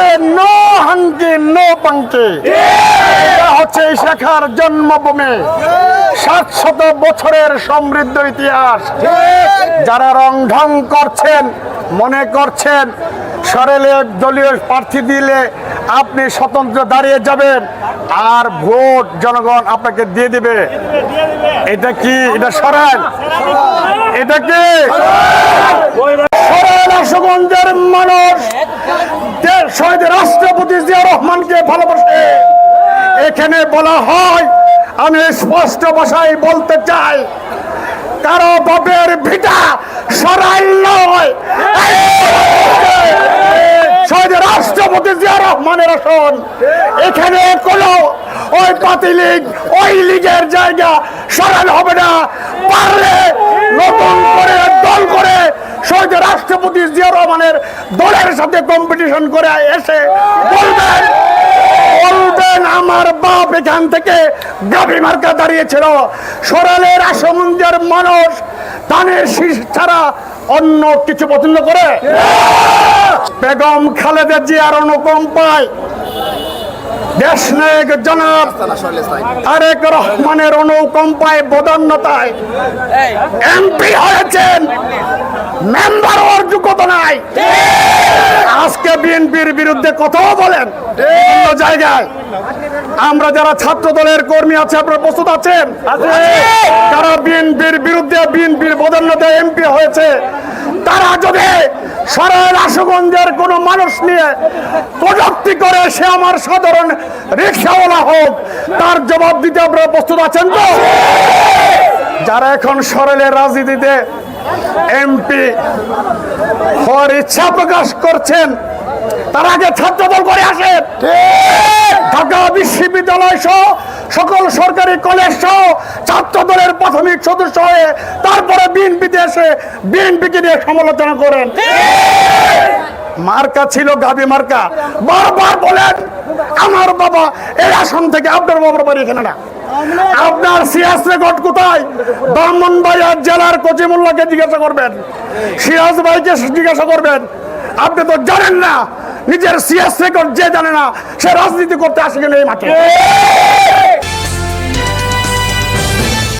হবে no hunky no পাঙ্কি এটা হচ্ছে শাখার জন্মভূমি। সাতশত বছরের সমৃদ্ধ ইতিহাস। যারা রং ঢং করছেন, মনে করছেন, সরেলে দলীয় প্রার্থী দিলে আপনি স্বতন্ত্র দাঁড়িয়ে যাবেন, আর ভোট জনগণ আপনাকে দিয়ে দিবে। এটা কি? এটা সরান? এটা কি? সরান আশুগঞ্জের মানুষ। শহীদ রাষ্ট্রপতি জিয়া রহমানকে ভালোবাসে। এখানে বলা হয়, আমি স্পষ্ট ভাষায় বলতে চাই, কারও বাপের ভিটা সরাই নয়। শহীদ রাষ্ট্রপতি জিয়া রহমানের আসন। এখানে কোনো ওই পাতি লীগ ওই লীগের জায়গা সরান হবে না। পারলে নতুন করে দল করে শহীদ রাষ্ট্রপতি জিয়া রহমানের দলের সাথে কম্পিটিশন করে এসে বলবেন বলবেন আমার বাপ এখান থেকে গাভী মার্কা দাঁড়িয়েছিল। সরালের আসমঞ্জের মানুষ ধানের শীষ ছাড়া অন্য কিছু পছন্দ করে? বেগম খালেদা জিয়ার অনুকম্পায় দেশ নায়ক জনাব তারেক রহমানের অনুকম্পায় বদান্যতায় এমপি হয়েছেন মেম্বার হওয়ার যোগ্যতা নাই। আজকে বিএনপির বিরুদ্ধে কথাও বলেন জায়গায়। আমরা যারা ছাত্র দলের কর্মী আছে আপনারা প্রস্তুত আছেন? তারা বিএনপির বিরুদ্ধে বিএনপির এমপি হয়েছে, তারা যদি সরাইল আশুগঞ্জের কোনো মানুষ নিয়ে প্রযুক্তি করে সে আমার সাধারণ রিক্সাওয়ালা হোক, তার জবাব দিতে আপনারা প্রস্তুত আছেন তো? যারা এখন সরেলের রাজনীতিতে এমপি হওয়ার ইচ্ছা প্রকাশ করছেন, তারা আগে ছাত্র দল করে আসেন। ঢাকা বিশ্ববিদ্যালয় সহ সকল সরকারি কলেজ সহ ছাত্র দলের প্রাথমিক সদস্য হয়ে তারপরে বিএনপিতে এসে বিএনপিকে নিয়ে সমালোচনা করেন। মার্কা ছিল গাবি মার্কা। বারবার বলেন, আমার বাবা এই আসন থেকে আপনার বাবার বাড়ি এখানে না। আপনার সিয়াস রেকর্ড কোথায়? ব্রাহ্মণবাড়িয়া জেলার কচিমুল্লাকে জিজ্ঞাসা করবেন। সিরাজ ভাইকে জিজ্ঞাসা করবেন। আপনি তো জানেন না, নিজের সিয়াস রেকর্ড যে জানে না, সে রাজনীতি করতে আসে কিনা এই মাঠে।